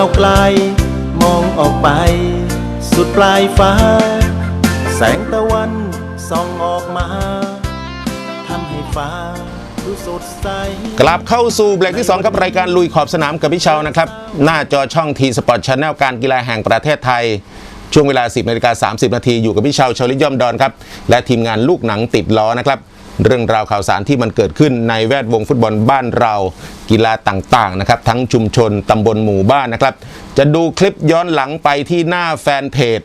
าวไกล มองออกไป สุดปลายฟ้า แสงตะวันส่องออกมาทำให้ฟ้าดูสดใส กลับเข้าสู่เบรกที่ 2 ครับ รายการลุยขอบสนามกับพี่เชานะครับ หน้าจอช่องทีสปอร์ตชาแนลการกีฬาแห่งประเทศไทย ช่วงเวลา 10นาฬิกา30 นาทีอยู่กับพี่เชาชลิตย่อมดอนครับ และทีมงานลูกหนังติดล้อนะครับ เรื่องราวข่าวสารที่มันเกิดขึ้นในแวดวงฟุตบอลบ้านเรา กีฬาต่างๆนะครับทั้งชุมชนตำบลหมู่บ้านนะครับ จะดูคลิปย้อนหลังไปที่หน้าแฟนเพจ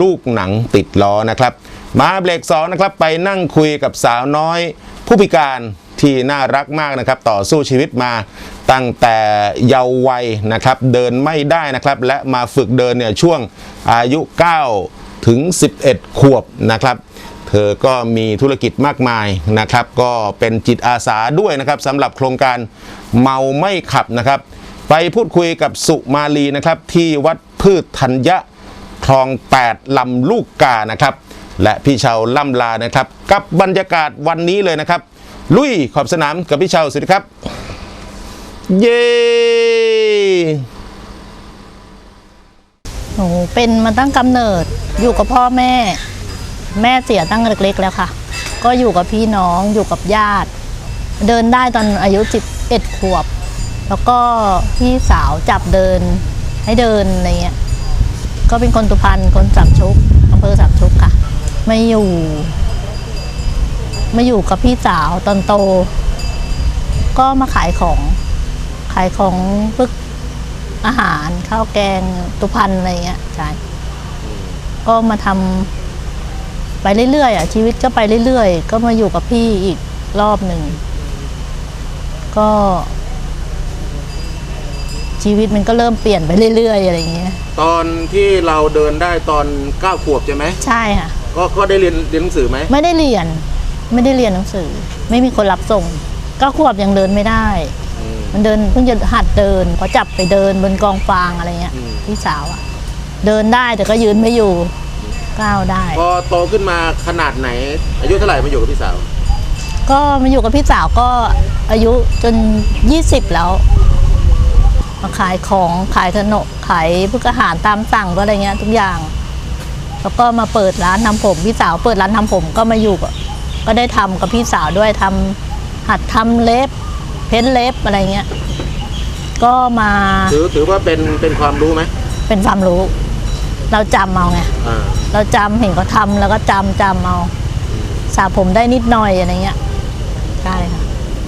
ลูกหนังติดล้อนะครับ มาเบรกสองนะครับไปนั่งคุยกับสาวน้อย ผู้พิการที่น่ารักมากนะครับ ต่อสู้ชีวิตมาตั้งแต่เยาว์วัยนะครับ เดินไม่ได้นะครับ และมาฝึกเดินเนี่ยช่วงอายุ 9 ถึง 11 ขวบนะครับ เธอก็มีธุรกิจมากมายนะครับ ก็เป็นจิตอาสาด้วยนะครับสำหรับโครงการเมาไม่ขับนะครับ ไปพูดคุยกับสุมาลีนะครับ ที่วัดพืชธัญญะคลอง 8 ลำลูกกานะครับ และพี่เชาล่ำลานะครับ กับบรรยากาศวันนี้เลยนะครับ ลุยขอบสนามกับพี่เชาสวัสดีครับ เย้หนูเป็นมาตั้งกำเนิดอยู่กับพ่อแม่ แม่เสียตั้งเล็กๆแล้วค่ะ ก็อยู่กับพี่น้องอยู่กับญาติ เดินได้ตอนอายุ 11 ขวบ แล้วก็พี่สาวจับเดินให้เดินอะไรเงี้ยก็เป็นคนตุพันคนสัมชุกอำเภอสัมชุกค่ะมาอยู่มาอยู่กับพี่สาวตอนโต ก็มาขายของ ขายของพึกอาหารข้าวแกงตุพันอะไรเงี้ยใช่ก็มาทำ ไปเรื่อยๆอะชีวิตก็ไปเรื่อยๆ ก็มาอยู่กับพี่อีกรอบหนึ่ง ก็ ชีวิตมันก็เริ่มเปลี่ยนไปเรื่อยๆอะไรเงี้ย ตอนที่เราเดินได้ตอน9ขวบใช่ไหมใช่ค่ะ ก็ก็ได้เรียนเรียนหนังสือไหมไม่ได้เรียน ไม่ได้เรียนหนังสือ ไม่มีคนรับส่งก็ขวบยังเดินไม่ได้มันเดินเพิ่งจะหัดเดินพอจับไปเดินบนกองฟางอะไรเงี้ยอืม พี่สาวอะเดินได้แต่ก็ยืนไม่อยู่ ก้าวได้ พอโตขึ้นมาขนาดไหน อายุเท่าไหร่มาอยู่กับพี่สาว ก็มาอยู่กับพี่สาวก็อายุจน 20 แล้ว มาขายของขายขนมขายพวกอาหารตามสั่งก็อะไรเงี้ยทุกอย่าง แล้วก็มาเปิดร้านทำผม พี่สาวเปิดร้านทำผมก็มาอยู่กับก็ได้ทำกับพี่สาวด้วยทำหัดทำเล็บ เพ้นเล็บอะไรเงี้ย ก็มาถือถือว่าเป็นเป็นความรู้ไหมเป็นความรู้ เราจำเอาไงอ่าเราจำเห็นเขาทำแล้วก็จำจำเอาสระผมได้นิดหน่อยอะไรเงี้ยใช่ค่ะ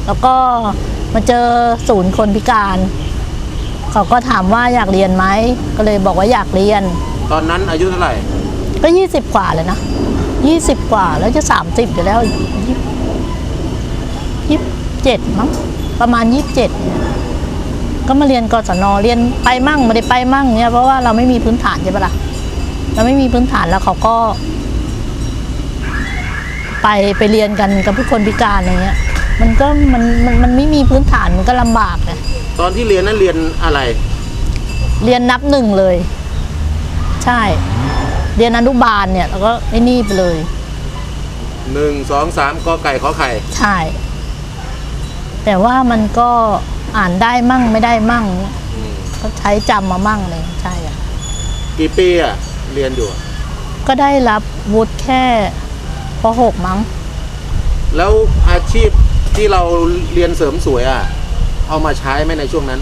แล้วก็มาเจอศูนย์คนพิการ เขาก็ถามว่าอยากเรียนไหมก็เลยบอกว่าอยากเรียน ตอนนั้นอายุเท่าไหร่ก็ยี่สิบกว่าเลยนะยี่สิบกว่าแล้วจะสามสิบอยู่แล้วยี่เจ็ดมั้งประมาณยี่สิบเจ็ดก็มาเรียนกศนเรียนไปมั่งไม่ได้ไปมั่งเนี่ยเพราะว่าเราไม่มีพื้นฐานใช่ปะล่ะ เราไม่มีพื้นฐานแล้วเขาก็ ไปไปเรียนกันกับผู้คนพิการอะไรเงี้ย มันก็มันมันมันไม่มีพื้นฐานมันก็ลำบากนะตอนที่เรียนนั้นเรียนอะไร เรียนนับหนึ่งเลย ใช่ เรียนอนุบาลเนี่ย แล้วก็ไอ้นี่ไปเลยหนึ่งสองสามกอไก่ขอไข่ ใช่ แต่ว่ามันก็อ่านได้มั่งไม่ได้มั่ง ก็ใช้จำมามั่งเลยใช่อะ กี่ปีอะ เรียนอยู่อะก็ได้รับวุฒิแค่ป .6 มั้ง แล้วอาชีพที่เราเรียนเสริมสวยอะ เอามาใช้ไหมในช่วงนั้น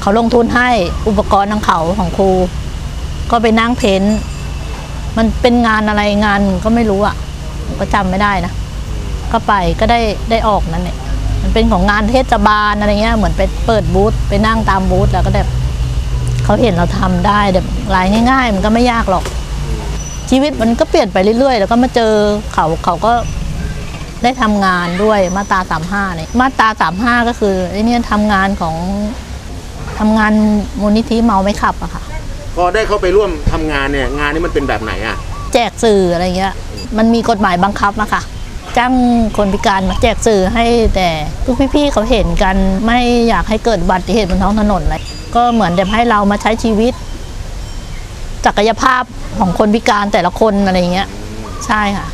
เขาลงทุนให้อุปกรณ์ทางเขาของครู ก็ไปนั่งเพ้นท์มันเป็นงานอะไรงานก็ไม่รู้อะก็จำไม่ได้นะ ก็ไปก็ได้ได้ออกนั่นแหละมันเป็นของงานเทศบาลอะไรเงี้ยเหมือนไปเปิดบูธไปนั่งตามบูธแล้วก็แบบ เขาเห็นเราทำได้แบบลายง่าย ๆ มันก็ไม่ยากหรอก ชีวิตมันก็เปลี่ยนไปเรื่อยๆ แล้วก็มาเจอเขาเขาก็ได้ทำงานด้วยมาตราสามห้าเนี่ยมาตราสามห้าก็คือไอ้เนี่ยทำงานของทำงานมูลนิธิเมาไม่ขับอะค่ะ พอได้เข้าไปร่วมทำงานเนี่ยงานนี้มันเป็นแบบไหนอะแจกสื่ออะไรเงี้ย มันมีกฎหมายบังคับอะค่ะจ้างคนพิการมาแจกสื่อให้แต่ทุกพี่ๆเขาเห็นกันไม่อยากให้เกิดอุบัติเหตุบนท้องถนนอะไร ก็เหมือนแบบให้เรามาใช้ชีวิตศักยภาพของคนพิการแต่ละคนอะไรเงี้ย ใช่ค่ะ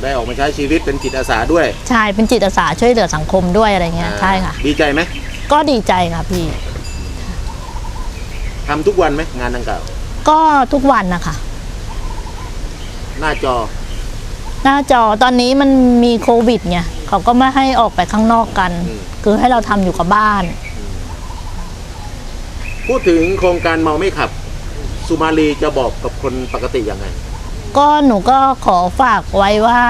ได้ออกมาใช้ชีวิตเป็นจิตอาสาด้วย ใช่เป็นจิตอาสาช่วยเหลือสังคมด้วยอะไรเงี้ย ใช่ค่ะ ดีใจไหมก็ดีใจค่ะพี่ทำทุกวันไหมงานดังกล่าวก็ทุกวันนะคะหน้าจอ หน้าจอตอนนี้มันมีโควิดไงเขาก็ไม่ให้ออกไปข้างนอกกันอืมคือให้เราทำอยู่กับบ้าน พูดถึงโครงการเมาไม่ขับ สุมาลีจะบอกกับคนปกติยังไง ก็หนูก็ขอฝากไว้ว่า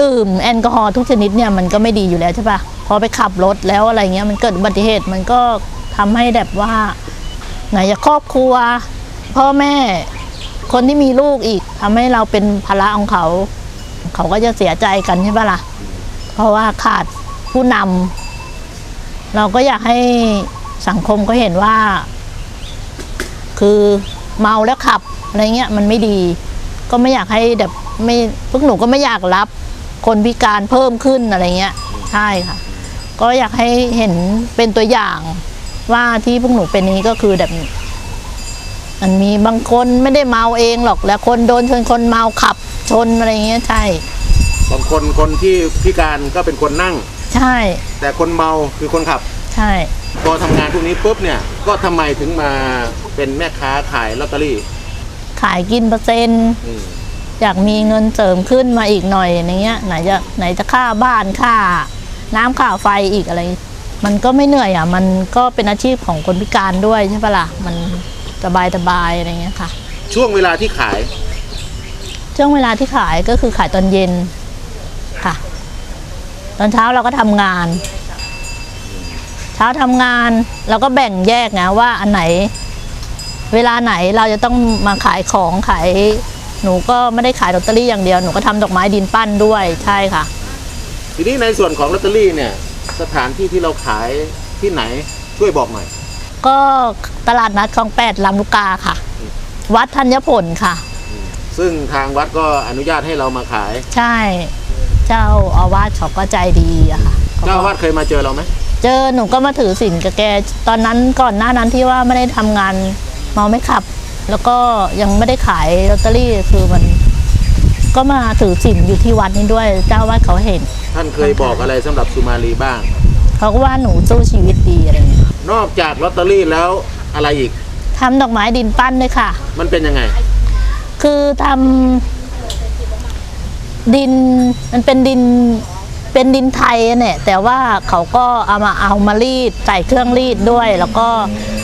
ดื่มแอลกอฮอล์ทุกชนิดเนี่ยมันก็ไม่ดีอยู่แล้วใช่ปะพอไปขับรถแล้วอะไรเงี้ยมันเกิดอุบัติเหตุมันก็ทำให้แบบว่า ไหนจะครอบครัว พ่อแม่คนที่มีลูกอีกทำให้เราเป็นภาระของเขา เขาก็จะเสียใจกันใช่ปะล่ะ เพราะว่าขาดผู้นำเราก็อยากให้ สังคมก็เห็นว่า คือเมาแล้วขับอะไรเงี้ยมันไม่ดี ก็ไม่อยากให้แบบไม่พวกหนูก็ไม่อยากรับคนพิการเพิ่มขึ้นอะไรเงี้ยใช่ค่ะ ก็อยากให้เห็นเป็นตัวอย่างว่าที่พวกหนูเป็นนี้ก็คือแบบมันมีบางคนไม่ได้เมาเองหรอก แล้วคนโดนชนคนเมาขับชนอะไรเงี้ยใช่ บางคนคนที่พิการก็เป็นคนนั่ง ใช่ แต่คนเมาคือคนขับ ใช่ พอทำงานพวกนี้ปุ๊บเนี่ยก็ทำไมถึงมาเป็นแม่ค้าขายลอตเตอรี่ขายกินเปอร์เซ็นต์อืมอยากมีเงินเสริมขึ้นมาอีกหน่อยอย่างเงี้ยไหนจะไหนจะค่าบ้านค่า น้ำค่าไฟอีกอะไร มันก็ไม่เหนื่อยอะมันก็เป็นอาชีพของคนพิการด้วยใช่ปะล่ะมันสบายสบายๆอะไรเงี้ยค่ะ ช่วงเวลาที่ขายช่วงเวลาที่ขายก็คือขายตอนเย็นค่ะ ตอนเช้าเราก็ทำงานเช้าทำงาน เราก็แบ่งแยกไงว่าอันไหน เวลาไหนเราจะต้องมาขายของขายหนูก็ไม่ได้ขายลอตเตอรี่อย่างเดียวหนูก็ทำดอกไม้ดินปั้นด้วยใช่ค่ะ ทีนี้ในส่วนของลอตเตอรี่เนี่ย สถานที่ที่เราขายที่ไหนช่วยบอกหน่อย ก็ตลาดนัดคลองแปดลำลูกกาค่ะ วัดธัญผลค่ะ ซึ่งทางวัดก็อนุญาตให้เรามาขาย ใช่ เจ้าอาวาสเขาก็ใจดีอะค่ะขก็ เจ้าอาวาดเคยมาเจอเราไหม เจอหนูก็มาถือศีลกับแก ตอนนั้นก่อนหน้านั้นที่ว่าไม่ได้ทำงานเมาไม่ขับ แล้วก็ยังไม่ได้ขายลอตเตอรี่คือมัน ก็มาถือศีลอยู่ที่วัดนี้ด้วย เจ้าวัดเขาเห็น ท่านเคยบอกอะไรสำหรับสุมาลีบ้าง เขาก็ว่าหนูสู้ชีวิตดีอะไรอย่างเงี้ยนอกจากลอตเตอรี่แล้วอะไรอีกทำดอกไม้ดินปั้นด้วยค่ะ มันเป็นยังไง คือทำดินมันเป็นดิน เป็นดินไทยเนี่ยแต่ว่าเขาก็เอามาเอามารีดใส่เครื่องรีดด้วย แล้วก็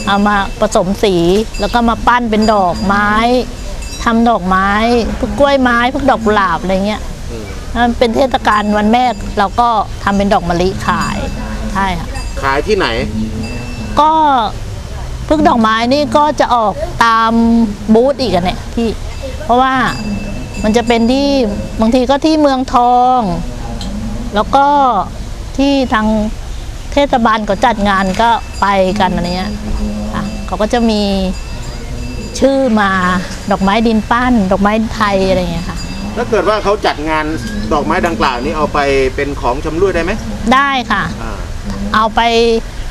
เอามาผสมสี แล้วก็มาปั้นเป็นดอกไม้ทำดอกไม้พวกกล้วยไม้พวกดอกกุหลาบอะไรเงี้ยมันเป็นเทศกาลวันแม่เราก็ทำเป็นดอกมะลิขายใช่ค่ะขายที่ไหน ก็พึกดอกไม้นี่ก็จะออกตามบูธอีกอะเนี่ยที่ เพราะว่ามันจะเป็นที่บางทีก็ที่เมืองทอง แล้วก็ที่ทางเทศบาลเขาจัดงานก็ไปกันอะไรเงี้ยค่ะเขาก็จะมีชื่อมาดอกไม้ดินปั้น ดอกไม้ไทยอะไรเงี้ยค่ะ ถ้าเกิดว่าเขาจัดงานดอกไม้ดังกล่าวนี้เอาไปเป็นของชำร่วยได้ไหมได้ค่ะ อ่าเอาไป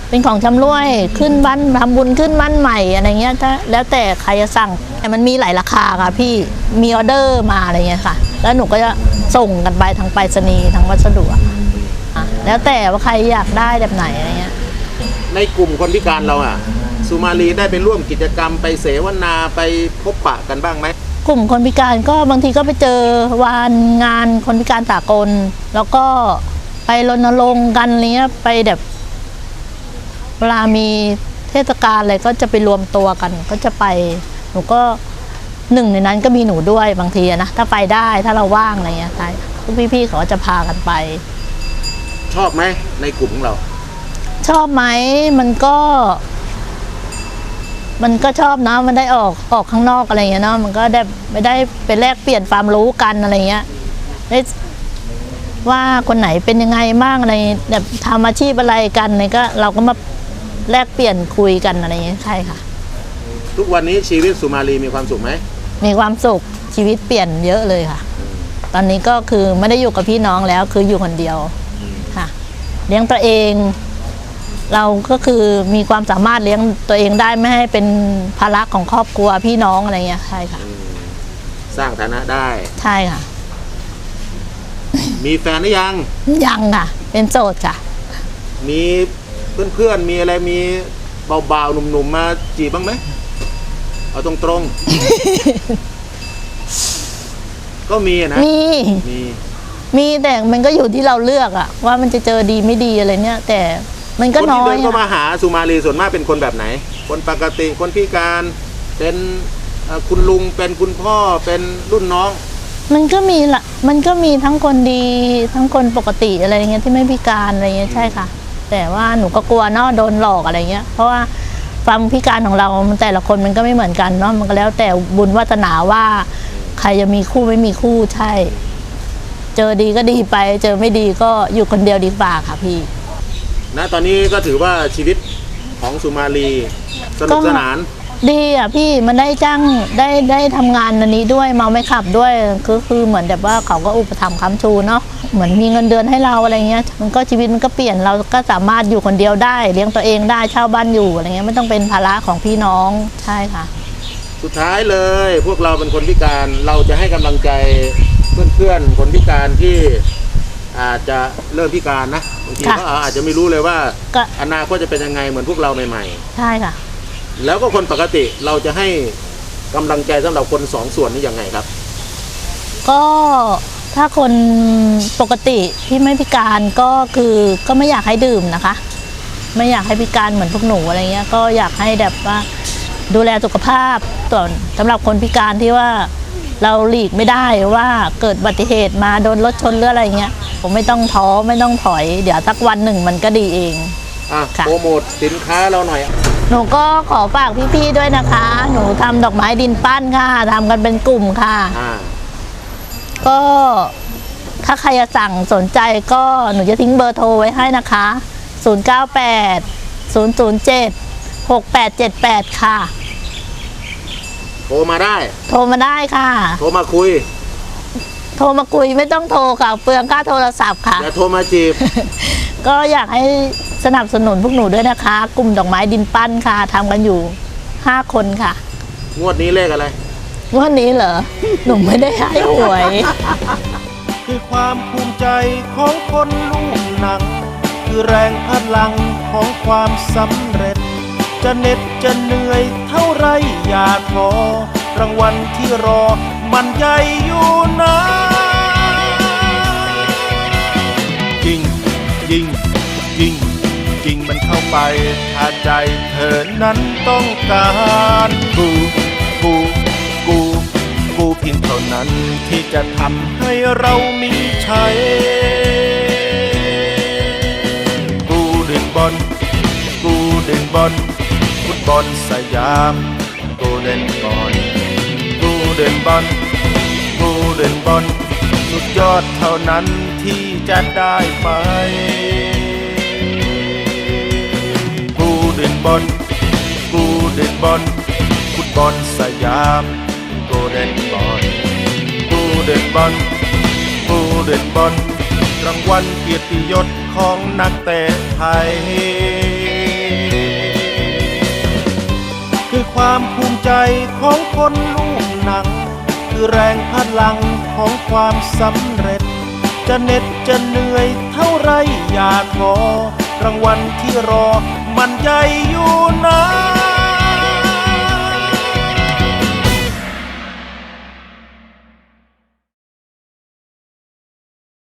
เป็นของชำร่วยขึ้นบ้านทำบุญขึ้นบ้านใหม่อะไรเงี้ยถ้าแล้วแต่ใครจะสั่งแต่มันมีหลายราคาค่ะพี่มีออเดอร์มาอะไรเงี้ยค่ะ แล้วหนูก็จะ ส่งกันไปทางไปรษณีย์ทางวัสดุอะค่ะอะแล้วแต่ว่าใครอยากได้แบบไหนอะไรเงี้ย ในกลุ่มคนพิการเราอะสุมาลีได้ไปร่วมกิจกรรมไปเสวนาไปพบปะกันบ้างไหมกลุ่มคนพิการก็บางทีก็ไปเจอวานงานคนพิการสากล แล้วก็ไปรณรงค์กันอะไรเงี้ยไปแบบ เวลามีเทศกาลอะไรก็จะไปรวมตัวกัน ก็จะไป หนูก็ หนึ่งในนั้นก็มีหนูด้วยบางทีอะนะถ้าไปได้ถ้าเราว่างอะไรเงี้ยใช่พวกพี่ๆเขาก็จะพากันไป ชอบไหมในกลุ่มของเรา ชอบไหมมันก็ มันก็ชอบเนอะมันได้ออกออกข้างนอกอะไรเงี้ยเนาะมันก็ได้ไม่ได้ไปแลกเปลี่ยนความรู้กันอะไรเงี้ยได้ว่าคนไหนเป็นยังไงบ้างอะไรแบบทำอาชีพอะไรกันเนี่ยก็ เราก็มาแลกเปลี่ยนคุยกันอะไรเงี้ยใช่ค่ะ ทุกวันนี้ชีวิตสุมาลีมีความสุขไหม มีความสุขชีวิตเปลี่ยนเยอะเลยค่ะ ตอนนี้ก็คือไม่ได้อยู่กับพี่น้องแล้วคืออยู่คนเดียวค่ะ เลี้ยงตัวเอง เราก็คือมีความสามารถเลี้ยงตัวเองได้ไม่ให้เป็นภาระของครอบครัวพี่น้องอะไรเงี้ยใช่ค่ะ สร้างฐานะได้ ใช่ค่ะ มีแฟนหรือยัง ยังค่ะ เป็นโสดจ้ะมีเพื่อนๆมีอะไรมีเบาๆหนุ่มๆมาจีบบ้างไหม เอาตรงๆ ก็มีอะนะ มี มีมีแต่มันก็อยู่ที่เราเลือกอะว่ามันจะเจอดีไม่ดีอะไรเนี่ย แต่มันก็คนน้ที่อเดิยนเข้าอะมาหาสุมาลีส่วนมากเป็นคนแบบไหน คนปกติคนพิการเป็นเอ่อคุณลุงเป็นคุณพ่อเป็นรุ่นน้อง มันก็มีละมันก็มีทั้งคนดีทั้งคนปกติอะไรเงี้ยที่ไม่พิการอะไรเงี้ยใช่ค่ะ แต่ว่าหนูก็กลัวเนาะโดนหลอกอะไรเงี้ย เพราะว่า ความพิการของเรามันแต่ละคนมันก็ไม่เหมือนกันเนาะมันก็แล้วแต่บุญวาสนาว่า ใครจะมีคู่ไม่มีคู่ใช่ เจอดีก็ดีไป เจอไม่ดีก็อยู่คนเดียวดีกว่าค่ะพี่นะตอนนี้ก็ถือว่าชีวิตของสุมาลีสนุกสนาน ดีอะพี่มันได้จ้างได้ได้ทำงานอันนี้ด้วยเมาไม่ขับด้วย คือคือเหมือนแบบว่าเขาก็อุปถัมภ์ค้ำชูเนาะ เหมือนมีเงินเดือนให้เราอะไรเงี้ย มันก็ชีวิตมันก็เปลี่ยนเราก็สามารถอยู่คนเดียวได้ เลี้ยงตัวเองได้เช่าบ้านอยู่อะไรเงี้ยไม่ต้องเป็นภาระของพี่น้องใช่ค่ะ สุดท้ายเลยพวกเราเป็นคนพิการเราจะให้กำลังใจเพื่อนๆคนพิการที่อาจจะเริ่มพิการนะบางทีค่ะเขาอาจจะไม่รู้เลยว่าก็ อนาคตจะเป็นยังไงเหมือนพวกเราใหม่ใช่ค่ะ ๆ แล้วก็คนปกติเราจะให้กำลังใจสำหรับคนสองส่วนนี้ยังไงครับ ก็ ถ้าคนปกติที่ไม่พิการก็คือก็ไม่อยากให้ดื่มนะคะ ไม่อยากให้พิการเหมือนพวกหนูอะไรเงี้ยก็อยากให้แบบว่าดูแลสุขภาพส่วนสำหรับคนพิการที่ว่าเราหลีกไม่ได้ว่าเกิดอุบัติเหตุมาโดนรถชนหรืออะไรเงี้ย ผมไม่ต้องท้อไม่ต้องถอย เดี๋ยวสักวันหนึ่งมันก็ดีเอง อะค่ะ โปรโมทสินค้าเราหน่อย หนูก็ขอฝากพี่ๆด้วยนะคะ หนูทำดอกไม้ดินปั้นค่ะทำกันเป็นกลุ่มค่ะ อ่า ก็ถ้าใครจะสั่งสนใจก็หนูจะทิ้งเบอร์โทรไว้ให้นะคะ 098 007 6878 ค่ะ โทรมาได้ โทรมาได้ค่ะ โทรมาคุย โทรมาคุยไม่ต้องโทรค่ะเปลืองค่าโทรศัพท์ค่ะ อย่าโทรมาจีบ ก็อยากให้สนับสนุนพวกหนูด้วยนะคะ กลุ่มดอกไม้ดินปั้นค่ะทำกันอยู่ 5 คนค่ะ งวดนี้เลขอะไร วันนี้เหรอ หนูไม่ได้ให้หวย คือความภูมิใจของคนลูกหนัง คือแรงพลังของความสำเร็จ จะเหน็ดจะเหนื่อยเท่าไรอย่าท้อรางวัลที่รอมันใหญ่อยู่นะจริงจริงจริงจริงมันเข้าไปถ้าใจเธอนั้นต้องการกูกูกูกูเพี ยงเท่านั้นที่จะทำให้เรามีชัยกูเด่นบอลกูเด่นบอลฟุตบอลสยามกูเด่นบอลกูเด่นบอลกูเด่นบอลสุดยอดเท่านั้นที่จะได้ไปกูเด่นบอลกูเด่นบอลฟุตบอลสยาม กูเด่นบอลกูเด่นบอลกูเด่นบอลรางวัลเกียรติยศของนักเตะไทย คือความภูมิใจของคนลูกหนัง คือแรงพลังของความสำเร็จ จะเหน็ดจะเหนื่อยเท่าไรอย่าท้อรางวัลที่รอมันใหญ่อยู่นะ